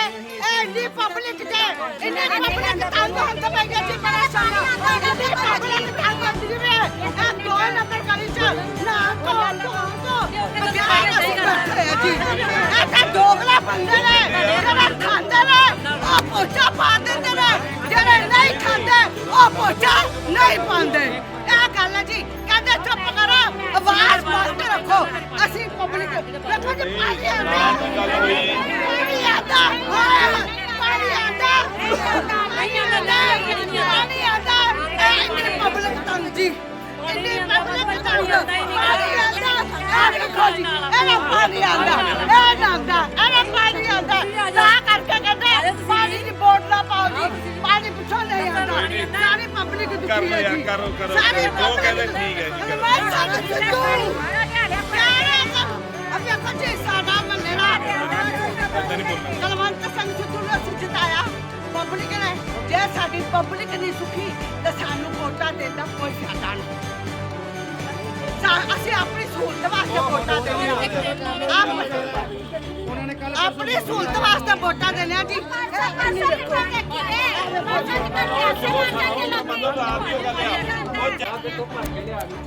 ਇਹ ਇੰਨੀ ਪਬਲਿਕ ਤੇ ਇੰਨੀ ਪਬਲਿਕ ਤੰਗ ਹੁੰਦੇ ਪਈ ਹੈ ਜੀ ਪਰੇਸ਼ਾਨ ਇੰਨੀ ਪਬਲਿਕ ਤੰਗ ਹੁੰਦੀ ਵੀ ਇਹ ਦੋ ਨੰਬਰ ਗਲੀ ਚ ਨਾ ਤੋਂ ਤੋਂ ਤੋਂ ਬਗਿਆਰ ਅਸੀਂ ਬੈਠੇ ਜੀ। ਇਹ ਤਾਂ ਦੋਗਲਾ ਬੰਦੇ ਨੇ, ਜਿਹੜੇ ਖਾਂਦੇ ਨੇ, ਉਹ ਪੋਚਾ ਪਾ ਦਿੰਦੇ ਨੇ। ਜਿਹੜੇ ਨਹੀਂ ਖਾਂਦੇ, ਉਹ ਪੋਚਾ ਨਹੀਂ ਪਾਉਂਦੇ। ਇਹ ਗੱਲ ਹੈ ਜੀ, ਕਹਿੰਦੇ ਚੁੱਪ ਕਰੋ, ਆਵਾਜ਼ ਬੰਦ ਰੱਖੋ। ਅਸੀਂ ਪਬਲਿਕ ਦੇਖੋ ਜੀ ਪਾਣੀ ਆਉਂਦਾ ਪਾਣੀ ਆਉਂਦਾ ਓਏ, ਪਾਣੀ ਆਉਂਦਾ ਪਾਣੀ ਆਉਂਦਾ ਇਹ ਇੰਨੀ ਪਬਲਿਕ ਤੰਗ ਜੀ ਇੰਨੀ ਪਬਲਿਕ ਤੰਗ ਇਹਦਾ ਪਾਣੀ ਆਉਂਦਾ ਇਹ ਨਾਂਦਾ ਇਹਦਾ ਪਾਣੀ ਆਉਂਦਾ ਤਾਂ ਕਰਕੇ ਕਹਿੰਦੇ ਪਾਣੀ ਦੀ ਬੋਤਲਾਂ ਪਾਓ ਜੀ ਪਾਣੀ ਪਿੱਛੋਂ ਨਹੀਂ ਆਉਂਦਾ ਸਾਰੀ ਪਬਲਿਕ ਦੁਖੀ ਹੈ ਜੀ ਕਰੋ, ਕਰੋ। ਜੋ ਕਹਿੰਦੇ ਠੀਕ ਹੈ ਜੀ, ਕਰੋ। ਅਬੇ ਕੱਚੇ ਸਾਡਾ ਮੰਨਣਾ ਨਹੀਂ ਕਲਵੰਤ ਸਿੰਘ ਸਿੱਧੂ ਨੂੰ ਅਸੀਂ ਜਿਤਾਇਆ ਪਬਲਿਕ ਨੇ। ਜੇ ਸਾਡੀ ਪਬਲਿਕ ਨਹੀਂ ਸੁਖੀ, ਤਾਂ ਸਾਨੂੰ ਵੋਟਾਂ ਦੇਣ ਦਾ ਕੋਈ ਫਾਇਦਾ ਨਹੀਂ। ਆਪਣੀ ਸਹੂਲਤ ਵਾਸਤੇ ਵੋਟਾਂ ਦਿੰਦੇ ਹਾਂ ਆਪ- ਆਪਣੀ ਸਹੂਲਤ ਵਾਸਤੇ ਵੋਟਾਂ ਦਿੰਦੇ ਹਾਂ ਜੀ ਇਹ ਇੰਨੀ ਦੇਖੋ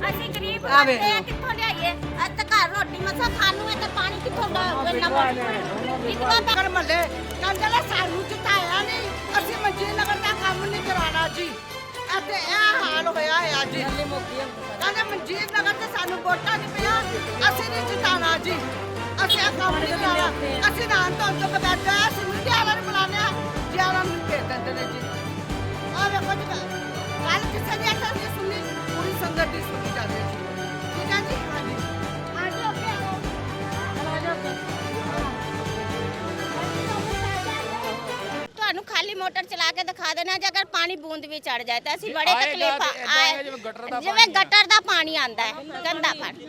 ਅਸੀਂ ਗਰੀਬ ਆਵੇ। ਬੰਦੇ ਆ ਕਿੱਥੋਂ ਲਿਆਈਏ? ਅੱਜ ਤੱਕ ਘਰ ਰੋਟੀ ਮਸਾ ਖਾਣੂ ਹੈ ਤੇ ਪਾਣੀ ਕਿੱਥੋਂ ਦਾ ਨੰਬਰ ਇੱਕ ਦੋ ਤਾਂ ਨਗਰ ਮੱਲੇ ਕਹਿੰਦੇ ਨੇ ਸਾਨੂੰ ਜਿਤਾਇਆ ਨਹੀਂ ਅਸੀਂ ਮਜੀਦ ਨਗਰ ਦਾ ਕੰਮ ਨਹੀਂ ਕਰਾਣਾ ਜੀ। ਅਤੇ ਇਹ ਹਾਲ ਹੋਇਆ ਹੈ ਅੱਜ। ਸਾਨੂੰ ਵੋਟਾਂ ਨਹੀਂ ਪਿਆ ਅਸੀਂ ਨਹੀਂ ਜਿਤਾਣਾ ਜੀ। ਅਸੀਂ ਇਹ ਕੰਮ ਨਹੀਂ ਕਰਾਣਾ ਅਸੀਂ ਨਾਂ ਤੋਂ ਤੋਂ ਬੈਠੇ ਅਸੀਂ ਮੀਡੀਆ ਵਾਲਿਆਂ ਨੂੰ ਬੁਲਾਉਂਦੇ ਹਾਂ। ਜੀ ਆਰਾਮ ਨੂੰ ਭੇਜ ਦਿੰਦੇ ਨੇ ਜੀ। ਆ ਵੇਖੋ ਜੀ ਕੱਲ ਕਿਸੇ ਦੀ ਅੱਖਾਂ ਦੀ ਸੁਣੀ ਪੂਰੀ ਸੰਗਤ ਦੀ ਸੁਣੀ ਜਾਂਦੀ ਹੈ ਮੋਟਰ ਚਲਾ ਕੇ ਦਿਖਾ ਦੇਣਾ ਜੇ ਅਗਰ ਪਾਣੀ ਬੂੰਦ ਵੀ ਚੜ ਜਾਏ ਤਾਂ ਅਸੀਂ ਬੜੇ ਤਕਲੀਫ ਆਏ ਜਿਵੇਂ ਗਟਰ ਦਾ ਪਾਣੀ ਆਂਦਾ ਹੈ ਗੰਦਾ ਪਾਣੀ।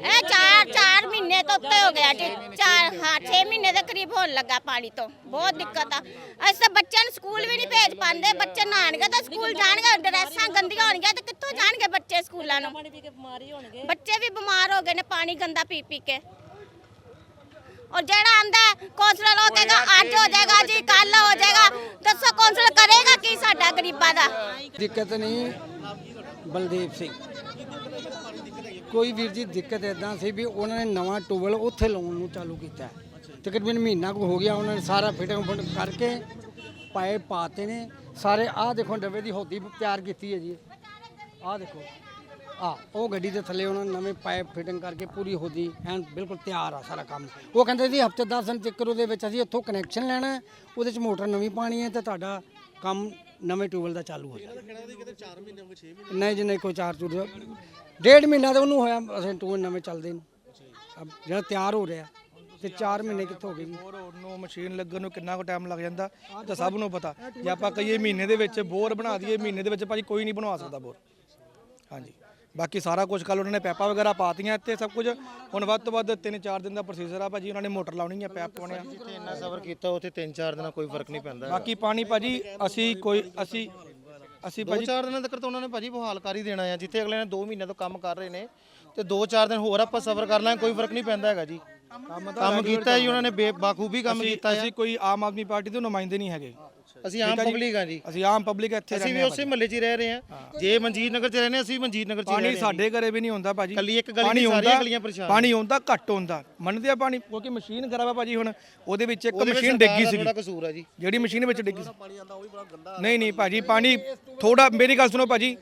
ਇਹ 4 4 ਮਹੀਨੇ ਤੋਂ ਉੱਤੇ ਹੋ ਗਿਆ ਜੀ। 4 ਹਾਂ 6 ਮਹੀਨੇ ਦੇ ਕਰੀਬ ਹੋਣ ਲੱਗਾ ਪਾਣੀ ਤੋਂ। ਬਹੁਤ ਦਿੱਕਤ ਆ। ਅਸੀਂ ਤਾਂ ਬੱਚਿਆਂ ਨੂੰ ਸਕੂਲ ਵੀ ਨਹੀਂ ਭੇਜ ਪਾਉਂਦੇ। ਬੱਚੇ ਨਹਾਣਗੇ ਤਾਂ ਸਕੂਲ ਜਾਣਗੇ ਡਰੈਸਾਂ ਗੰਦੀਆਂ ਹੋਣਗੀਆਂ ਤਾਂ ਕਿੱਥੋਂ ਜਾਣਗੇ ਬੱਚੇ ਸਕੂਲਾਂ ਨੂੰ? ਬੱਚੇ ਵੀ ਬਿਮਾਰ ਹੋ ਗਏ ਨੇ ਪਾਣੀ ਗੰਦਾ ਪੀ ਪੀ ਕੇ। ਔਰ ਜਿਹੜਾ ਆਂਦਾ ਕੌਂਸਲਰ ਉਹ ਕਹੇਗਾ ਅੱਜ ਹੋ ਜਾਏਗਾ ਜੀ ਕੱਲ ਹੋ ਜਾਏਗਾ। ਦੱਸੋ ਕੌਂਸਲਰ ਕਰੇਗਾ ਕੀ ਸਾਡਾ ਗਰੀਬਾਂ ਦਾ? ਦਿੱਕਤ ਨਹੀਂ ਬਲਦੇਵ ਸਿੰਘ। ਕੋਈ ਵੀਰ ਜੀ ਦਿੱਕਤ ਇਦਾਂ ਸੀ ਵੀ ਉਹਨਾਂ ਨੇ ਨਵਾਂ ਟੂਬਲ ਉੱਥੇ ਲਾਉਣ ਨੂੰ ਚਾਲੂ ਕੀਤਾ ਹੈ। ਤਕਰੀਬਨ ਮਹੀਨਾ ਕੁ ਹੋ ਗਿਆ ਉਹਨਾਂ ਨੇ ਸਾਰਾ ਫਿਟਿੰਗ ਫੁੱਟ ਕਰਕੇ ਪਾਈਪ ਪਾਤੇ ਨੇ। ਸਾਰੇ ਆਹ ਦੇਖੋ ਡੱਬੇ ਦੀ ਹੋਦੀ ਤਿਆਰ ਕੀਤੀ ਹੈ ਜੀ। ਆਹ ਦੇਖੋ। ਆ ਉਹ ਗੱਡੀ ਦੇ ਥੱਲੇ ਉਹਨਾਂ ਨੇ ਨਵੇਂ ਪਾਈਪ ਫਿਟਿੰਗ ਕਰਕੇ ਪੂਰੀ ਹੋਦੀ ਐਨ ਬਿਲਕੁਲ ਤਿਆਰ ਆ ਸਾਰਾ ਕੰਮ। ਉਹ ਕਹਿੰਦੇ ਸੀ ਹਫ਼ਤੇ 10 ਦਿਨ ਤੱਕ ਉਹਦੇ ਵਿੱਚ ਅਸੀਂ ਇੱਥੋਂ ਕਨੈਕਸ਼ਨ ਲੈਣਾ ਹੈ, ਉਹਦੇ ਚ ਮੋਟਰ ਨਵੀਂ ਪਾਣੀ ਹੈ ਤੇ ਤੁਹਾਡਾ ਕੰਮ ਨਵੇਂ ਟੂਬਲ ਦਾ ਚਾਲੂ ਹੋ ਜਾਏਗਾ। ਨਹੀਂ ਜੀ ਨਹੀਂ ਕੋਈ ਚਾਰ ਚੂਰ ਡੇਢ ਮਹੀਨਾ ਤਾਂ ਉਹਨੂੰ ਹੋਇਆ ਅਸੀਂ ਟੂਲ ਨਵੇਂ ਚੱਲਦੇ ਨੂੰ। ਅਬ ਜਿਹੜਾ ਤਿਆਰ ਹੋ ਰਿਹਾ ਤੇ 4 ਮਹੀਨੇ ਕਿੱਥੋਂ ਹੋ ਗਏ ਜੀ? ਬੋਰ ਨੂੰ ਮਸ਼ੀਨ ਲੱਗਣ ਨੂੰ ਕਿੰਨਾ ਕੁ ਟਾਈਮ ਲੱਗ ਜਾਂਦਾ ਤਾਂ ਸਭ ਨੂੰ ਪਤਾ। ਜੇ ਆਪਾਂ ਕਹੀਏ ਮਹੀਨੇ ਦੇ ਵਿੱਚ ਬੋਰ ਬਣਾ ਦਈਏ ਮਹੀਨੇ ਦੇ ਵਿੱਚ ਭਾਜੀ ਕੋਈ ਨਹੀਂ ਬਣਵਾ ਸਕਦਾ ਬੋਰ। ਹਾਂਜੀ। ਬਾਕੀ ਸਾਰਾ ਕੁਝ ਕੱਲ ਉਹਨਾਂ ਨੇ ਪੈਪਾਂ ਵਗੈਰਾ ਪਾਤੀਆਂ ਇੱਥੇ ਸਭ ਕੁਝ। ਹੁਣ ਵੱਧ ਤੋਂ ਵੱਧ 3-4 ਦਿਨ ਦਾ ਪ੍ਰੋਸੀਜਰ ਆ ਭਾਜੀ ਉਹਨਾਂ ਨੇ ਮੋਟਰ ਲਾਉਣੀ ਆ ਪੈਪ ਪਾਉਣੇ ਆ। ਜਿੱਥੇ ਇੰਨਾ ਸਬਰ ਕੀਤਾ ਉੱਥੇ 3-4 ਦਿਨਾਂ ਕੋਈ ਫ਼ਰਕ ਨਹੀਂ ਪੈਂਦਾ। ਬਾਕੀ ਪਾਣੀ ਭਾਜੀ ਅਸੀਂ ਕੋਈ ਅਸੀਂ ਅਸੀਂ ਭਾਜੀ ਚਾਰ ਦਿਨਾਂ ਤੱਕ ਤਾਂ ਉਹਨਾਂ ਨੇ ਭਾਜੀ ਬਹਾਲ ਕਰ ਹੀ ਦੇਣਾ ਆ ਜਿੱਥੇ ਅਗਲੇ ਨੇ 2 ਮਹੀਨੇ ਤੋਂ ਕੰਮ ਕਰ ਰਹੇ ਨੇ ਤੇ 2-4 ਦਿਨ ਹੋਰ ਆਪਾਂ ਸਬਰ ਕਰ ਲਾਂਗੇ ਕੋਈ ਫ਼ਰਕ ਨਹੀਂ ਪੈਂਦਾ ਹੈਗਾ ਜੀ। ਕੰਮ ਕੀਤਾ ਜੀ ਉਹਨਾਂ ਨੇ ਬੇਬਾਖੂਬੀ ਕੰਮ ਕੀਤਾ ਆ। ਅਸੀਂ ਕੋਈ ਆਮ ਆਦਮੀ ਪਾਰਟੀ ਦੇ ਨੁਮਾਇੰਦੇ ਨਹੀਂ ਹੈਗੇ। ਅਸੀਂ ਆਮ ਪਬਲਿਕ ਆ ਜੀ। ਅਸੀਂ ਆਮ ਪਬਲਿਕ ਇੱਥੇ ਅਸੀਂ ਵੀ ਉਸੇ ਮਹੱਲੇ 'ਚ ਹੀ ਰਹਿ ਰਹੇ ਆ ਜੇ ਮਨਜੀਤ ਨਗਰ 'ਚ ਰਹਿੰਦੇ ਹਾਂ, ਅਸੀਂ ਵੀ ਮਨਜੀਤ ਨਗਰ 'ਚ ਹੀ ਰਹਿ ਪਾਣੀ ਹਾਂ ਸਾਡੇ ਘਰੇ ਵੀ ਨਹੀਂ ਹੁੰਦਾ ਭਾਜੀ। ਕੱਲੀ ਇੱਕ ਗਲੀ ਨਹੀਂ, ਸਾਰੀਆਂ ਗਲੀਆਂ ਪਰੇਸ਼ਾਨ। ਪਾਣੀ ਹੁੰਦਾ ਘੱਟ ਹੁੰਦਾ। ਮੰਨਦੇ ਆ ਪਾਣੀ? ਕਿਉਂਕਿ ਮਸ਼ੀਨ ਖਰਾਬ ਆ ਭਾਜੀ ਹੁਣ ਉਹਦੇ ਵਿੱਚ ਇੱਕ ਉਹਦੇ ਵਿੱਚ ਮਸ਼ੀਨ ਸਰਕਾਰ ਡਿੱਗੀ ਦਾ ਸੀ ਥੋੜਾ ਕਸੂਰ ਆ ਜੀ। ਜਿਹੜੀ ਮਸ਼ੀਨ ਵਿੱਚ ਡਿੱਗੀ ਸੀ। ਨਹੀਂ ਨਹੀਂ ਭਾਜੀ ਪਾਣੀ ਥੋੜਾ ਮੇਰੀ ਗੱਲ ਸੁਣੋ ਭਾਜੀ।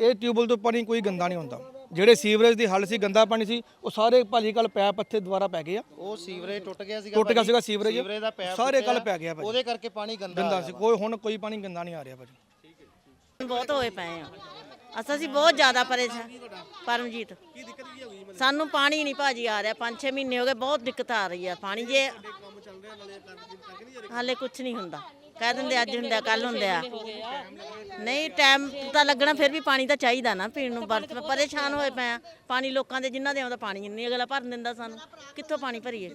ਇਹ ਟਿਊਬਲ ਤੋਂ ਪਾਣੀ ਕੋਈ ਗੰਦਾ ਨਹੀਂ ਹੁੰਦਾ। ਜਿਹੜੇ ਸੀਵਰੇਜ ਦੀ ਹੱਲ ਸੀ ਗੰਦਾ ਪਾਣੀ ਸੀ ਉਹ ਸਾਰੇ ਭਾਜੀ ਕੱਲ ਪੈਪ ਇੱਥੇ ਦੁਬਾਰਾ ਪੈ ਗਏ ਆ। ਉਹ ਸੀਵਰੇਜ ਟੁੱਟ ਗਿਆ ਸੀਗਾ ਟੁੱਟ ਗਿਆ। ਸੀਗਾ ਸੀਵਰੇਜ। ਸੀਵਰੇਜ ਦਾ ਪੈਪ ਸਾਰੇ ਕੱਲ ਪੈ ਗਿਆ ਭਾਜੀ। ਉਹਦੇ ਕਰਕੇ ਪਾਣੀ ਗੰਦਾ ਸੀ। ਕੋਈ ਹੁਣ ਕੋਈ ਪਾਣੀ ਗੰਦਾ ਨਹੀਂ ਆ ਰਿਹਾ ਭਾਜੀ। ਬਹੁਤ ਹੋਏ ਪਏ ਆ। ਅਸਾਂ ਅਸੀਂ ਬਹੁਤ ਜ਼ਿਆਦਾ ਪਰੇਸ਼ਾਨ ਪਰਮਜੀਤ ਸਾਨੂੰ ਪਾਣੀ ਨਹੀਂ ਭਾਜੀ ਆ ਰਿਹਾ। 5-6 ਮਹੀਨੇ ਹੋ ਗਏ ਬਹੁਤ ਦਿੱਕਤ ਆ ਰਹੀ ਆ। ਪਾਣੀ ਜੇ ਹਾਲੇ ਕੁਝ ਨਹੀਂ ਹੁੰਦਾ। ਕਹਿ ਦਿੰਦੇ ਅੱਜ ਹੁੰਦਾ ਕੱਲ ਹੁੰਦਾ ਨਹੀਂ ਟਾਈਮ ਤਾਂ ਲੱਗਣਾ, ਫਿਰ ਵੀ ਪਾਣੀ ਤਾਂ ਚਾਹੀਦਾ ਨਾ ਪੀਣ ਨੂੰ ਬਰਤ ਪਰੇਸ਼ਾਨ ਹੋਏ ਪਏ ਆ। ਪਾਣੀ ਲੋਕਾਂ ਦੇ, ਜਿਨ੍ਹਾਂ ਦੇ ਆਉਂਦਾ ਪਾਣੀ ਨਹੀਂ ਅਗਲਾ ਭਰਨ ਦਿੰਦਾ ਸਾਨੂੰ। ਕਿੱਥੋਂ ਪਾਣੀ ਭਰੀਏ?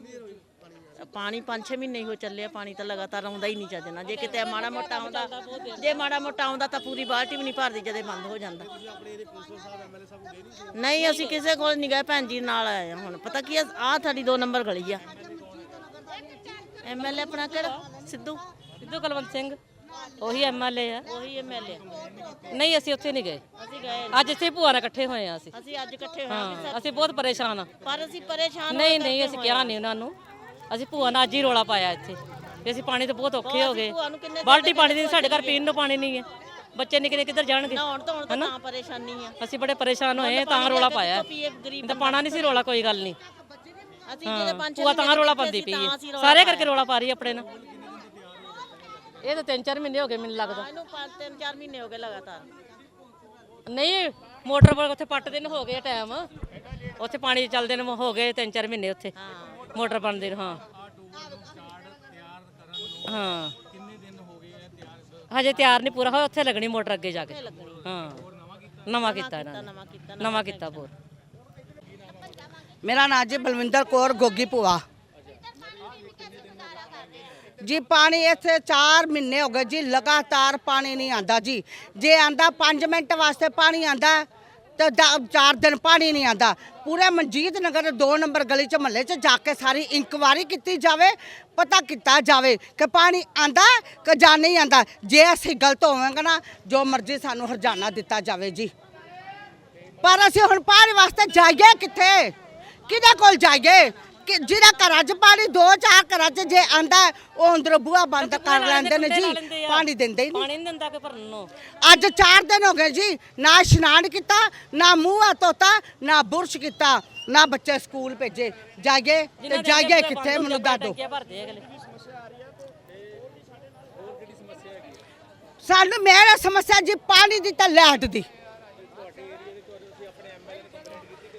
ਪਾਣੀ 5-6 ਮਹੀਨੇ ਹੋ ਚੱਲਿਆ ਪਾਣੀ ਤਾਂ ਲਗਾਤਾਰ ਆਉਂਦਾ ਹੀ ਨਹੀਂ ਚੱਜਣਾ ਜੇ ਕਿਤੇ ਮਾੜਾ ਮੋਟਾ ਆਉਂਦਾ, ਜੇ ਮਾੜਾ ਮੋਟਾ ਆਉਂਦਾ ਤਾਂ ਪੂਰੀ ਬਾਲਟੀ ਵੀ ਨਹੀਂ ਭਰਦੀ, ਜਦੇ ਬੰਦ ਹੋ ਜਾਂਦਾ। ਨਹੀਂ, ਅਸੀਂ ਕਿਸੇ ਕੋਲ ਨਹੀਂ ਗਏ, ਭੈਣ ਜੀ ਨਾਲ ਆਏ ਹਾਂ ਹੁਣ। ਪਤਾ ਕੀ ਆ, ਆਹ ਤੁਹਾਡੀ 2 ਨੰਬਰ ਗਲੀ ਆ। ਐਮਐਲਏ ਆਪਣਾ ਕਿਹੜਾ? ਸਿੱਧੂ। ਸਿੱਧੂ ਕੁਲਵੰਤ ਸਿੰਘ। ਉਹੀ ਐਮਐਲਏ ਆ। ਉਹੀ ਐਮਐਲਏ ਨਹੀਂ ਅਸੀਂ ਉੱਥੇ ਨਹੀਂ ਗਏ। ਅਸੀਂ ਗਏ ਅੱਜ ਇੱਥੇ ਭੂਆ ਨਾਲ ਇਕੱਠੇ ਹੋਏ ਆ ਅਸੀਂ। ਅਸੀਂ ਅੱਜ ਇਕੱਠੇ ਹੋਏ ਹਾਂ ਅਸੀਂ ਬਹੁਤ ਪਰੇਸ਼ਾਨ ਆ। ਪਰ ਅਸੀਂ ਪਰੇਸ਼ਾਨ ਨਹੀਂ ਨਹੀਂ ਅਸੀਂ ਕਿਹਾ ਨਹੀਂ ਉਹਨਾਂ ਨੂੰ। ਅਸੀਂ ਭੂਆ ਨਾਲ ਅੱਜ ਹੀ ਰੋਲਾ ਪਾਇਆ ਇੱਥੇ। ਵੀ ਅਸੀਂ ਪਾਣੀ ਤੋਂ ਬਹੁਤ ਔਖੇ ਹੋ ਗਏ। ਭੂਆ ਨੂੰ ਕਿੰਨੇ ਬਾਲਟੀ ਪਾਣੀ ਦੀ ਸਾਡੇ ਘਰ ਪੀਣ ਨੂੰ ਪਾਣੀ ਨਹੀਂ ਹੈ। ਬੱਚੇ ਨਿੱਕੇ ਨਿੱਕੇ ਕਿੱਧਰ ਜਾਣਗੇ? ਨਹਾਉਣ ਧੋਣ ਤਾਂ ਤਾਂ ਪਰੇਸ਼ਾਨੀ ਆ। ਅਸੀਂ ਬੜੇ ਪਰੇਸ਼ਾਨ ਹੋਏ ਤਾਂ ਰੋਲਾ ਪਾਇਆ। ਤਾਂ ਪਾਣਾ ਨਹੀਂ ਸੀ ਰੋਲਾ ਕੋਈ ਗੱਲ ਨਹੀਂ। ਅਸੀਂ ਜਿਹੜੇ ਪੰਜ ਛੇ ਤਾਂ ਰੋਲਾ ਪਾਉਂਦੀ ਪਈ ਤਾਂ ਸਾਰੇ ਕਰਕੇ ਰੋਲਾ ਪਾ ਰਹੀ ਆਪਣੇ ਨਾਲ। ਇਹ ਤਾਂ ਤਿੰਨ ਚਾਰ ਮਹੀਨੇ ਹੋ ਗਏ ਮੈਨੂੰ ਲੱਗਦਾ। ਇਹਨੂੰ ਪੰਜ ਤਿੰਨ ਚਾਰ ਮਹੀਨੇ ਹੋ ਗਏ ਲਗਾਤਾਰ। ਨਹੀਂ ਮੋਟਰ ਪਰ ਉੱਥੇ ਪੱਟ ਦਿਨ ਹੋ ਗਏ ਟਾਈਮ ਉੱਥੇ ਪਾਣੀ ਚੱਲਦੇ ਨੂੰ ਹੋ ਗਏ ਤਿੰਨ ਚਾਰ ਮਹੀਨੇ ਉੱਥੇ। ਮੋਟਰ ਬਣਦੇ ਨੂੰ ਹਾਂ। ਹਾਂ। ਕਿੰਨੇ ਦਿਨ ਹੋ ਗਏ ਤਿਆਰ ਹਜੇ ਤਿਆਰ ਨਹੀਂ ਪੂਰਾ ਹੋਇਆ ਉੱਥੇ ਲੱਗਣੀ ਮੋਟਰ ਅੱਗੇ ਜਾ ਕੇ। ਹਾਂ। ਨਵਾਂ ਕੀਤਾ ਨੇ। ਨਵਾਂ ਕੀਤਾ ਨਵਾਂ ਕੀਤਾ ਬੋਰ ਮੇਰਾ ਨਾਂ ਜੀ ਬਲਵਿੰਦਰ ਕੌਰ ਗੋਗੀ ਭੂਆ। ਜੀ, ਪਾਣੀ ਇੱਥੇ 4 ਮਹੀਨੇ ਹੋ ਗਏ ਜੀ, ਲਗਾਤਾਰ ਪਾਣੀ ਨਹੀਂ ਆਂਦਾ ਜੀ। ਜੇ ਆਂਦਾ 5 ਮਿੰਟ ਵਾਸਤੇ ਪਾਣੀ ਆਂਦਾ ਤੇ 4 ਦਿਨ ਪਾਣੀ ਨਹੀਂ ਆਂਦਾ ਪੂਰੇ ਮਨਜੀਤ ਨਗਰ 2 ਨੰਬਰ ਗਲੀ ਚ ਮਹੱਲੇ ਚ ਜਾ ਕੇ ਸਾਰੀ ਇਨਕੁਆਰੀ ਕੀਤੀ ਜਾਵੇ, ਪਤਾ ਕੀਤਾ ਜਾਵੇ ਕਿ ਪਾਣੀ ਆਂਦਾ ਕਿ ਜਾਂ ਨਹੀਂ ਆਂਦਾ ਜੇ ਅਸੀਂ ਗਲਤ ਹੋਵਾਂਗੇ ਨਾ, ਜੋ ਮਰਜ਼ੀ ਸਾਨੂੰ ਹਰਜਾਨਾ ਦਿੱਤਾ ਜਾਵੇ ਜੀ। ਪਰ ਅਸੀਂ ਹੁਣ ਪਾਣੀ ਵਾਸਤੇ ਜਾਈਏ ਕਿੱਥੇ? ਕਿਹਦੇ ਕੋਲ ਜਾਈਏ? ਕਿ ਜਿਹੜਾ ਘਰਾਂ 'ਚ ਪਾਣੀ ਦੋ ਚਾਰ ਘਰਾਂ 'ਚ ਜੇ ਆਂਦਾ ਉਹ ਅੰਦਰੋਂ ਬੂਹਾ ਬੰਦ ਕਰ ਲੈਂਦੇ ਨੇ ਜੀ। ਪਾਣੀ ਦਿੰਦੇ ਹੀ ਨਹੀਂ। ਪਾਣੀ ਨਹੀਂ ਦਿੰਦਾ ਕਿ ਭਰਨ। ਨੂੰ ਅੱਜ 4 ਦਿਨ ਹੋ ਗਏ ਜੀ ਨਾ ਇਸ਼ਨਾਨ ਕੀਤਾ ਨਾ ਮੂੰਹ ਧੋਤਾ ਨਾ ਬੁਰਸ਼ ਕੀਤਾ ਨਾ ਬੱਚੇ ਸਕੂਲ ਭੇਜੇ। ਜਾਈਏ ਤੇ ਜਾਈਏ ਕਿੱਥੇ ਮੈਨੂੰ ਦੱਸ ਸਾਨੂੰ ਮੇਰਾ ਸਮੱਸਿਆ ਜੀ ਪਾਣੀ ਦੀ ਤਾਂ ਲਾਈਟ ਦੀ।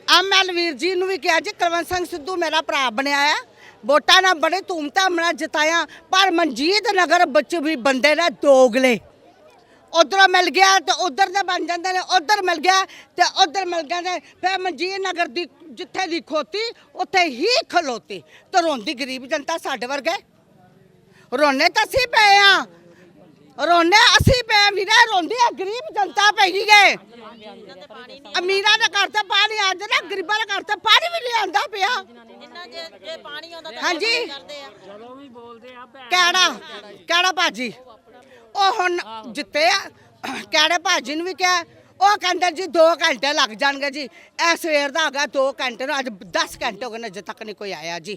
ਐਮਐਲ ਵੀਰ ਜੀ ਨੂੰ ਵੀ ਕਿਹਾ ਜੀ, ਕੁਲਵੰਤ ਸਿੰਘ ਸਿੱਧੂ ਮੇਰਾ ਭਰਾ ਬਣਿਆ ਆ। ਵੋਟਾਂ ਨਾਲ ਬੜੇ ਧੂਮਧਾਮ ਨਾਲ ਜਿਤਾਇਆ। ਪਰ ਮਨਜੀਤ ਨਗਰ ਵਿੱਚ ਵੀ ਬੰਦੇ ਨੇ ਦੋਗਲੇ। ਉਧਰੋਂ ਮਿਲ ਗਿਆ ਤੇ ਉਧਰ ਦੇ ਬਣ ਜਾਂਦੇ ਨੇ, ਉਧਰ ਮਿਲ ਗਿਆ ਤੇ ਉਧਰ ਮਿਲ ਗਏ ਨੇ। ਫਿਰ ਮਨਜੀਤ ਨਗਰ ਦੀ ਜਿੱਥੇ ਦੀ ਖੋਤੀ, ਉੱਥੇ ਹੀ ਖਲੋਤੀ। ਤੇ ਰੋਂਦੀ ਗਰੀਬ ਜਨਤਾ ਸਾਡੇ ਵਰਗੇ। ਰੋਣੇ ਤਾਂ ਸੀ ਪਏ ਆ। ਰੋਣੇ ਅਸੀਂ ਪਏ ਵੀਰੇ ਰੋਂਦੀ ਆ ਗਰੀਬ ਜਨਤਾ ਪੈ ਗਈ ਗਏ ਅਮੀਰਾਂ ਦੇ ਘਰ ਤੇ ਪਾਣੀ ਆ ਜਾਂਦਾ ਗਰੀਬਾਂ ਦੇ ਘਰ ਤੇ ਪਾਣੀ ਵੀ ਨਹੀਂ ਆਂਦਾ ਪਿਆ। ਜਿੰਨਾ ਜੇ ਜੇ ਪਾਣੀ ਆਉਂਦਾ ਤਾਂ ਹਾਂਜੀ। ਆ। ਕਿਹੜਾ? ਕਿਹੜਾ ਭਾਜੀ? ਉਹ ਹੁਣ ਜਿੱਤੇ ਆ ਕਿਹੜੇ ਭਾਜੀ ਨੂੰ ਵੀ ਕਿਹਾ? ਉਹ ਕਹਿੰਦੇ ਜੀ 2 ਘੰਟੇ ਲੱਗ ਜਾਣਗੇ ਜੀ। ਇਹ ਸਵੇਰ ਦਾ ਹੈਗਾ 2 ਘੰਟੇ ਨੂੰ ਅੱਜ 10 ਘੰਟੇ ਹੋ ਗਏ ਨੇ ਅਜੇ ਤੱਕ ਨਹੀਂ ਕੋਈ ਆਇਆ ਜੀ।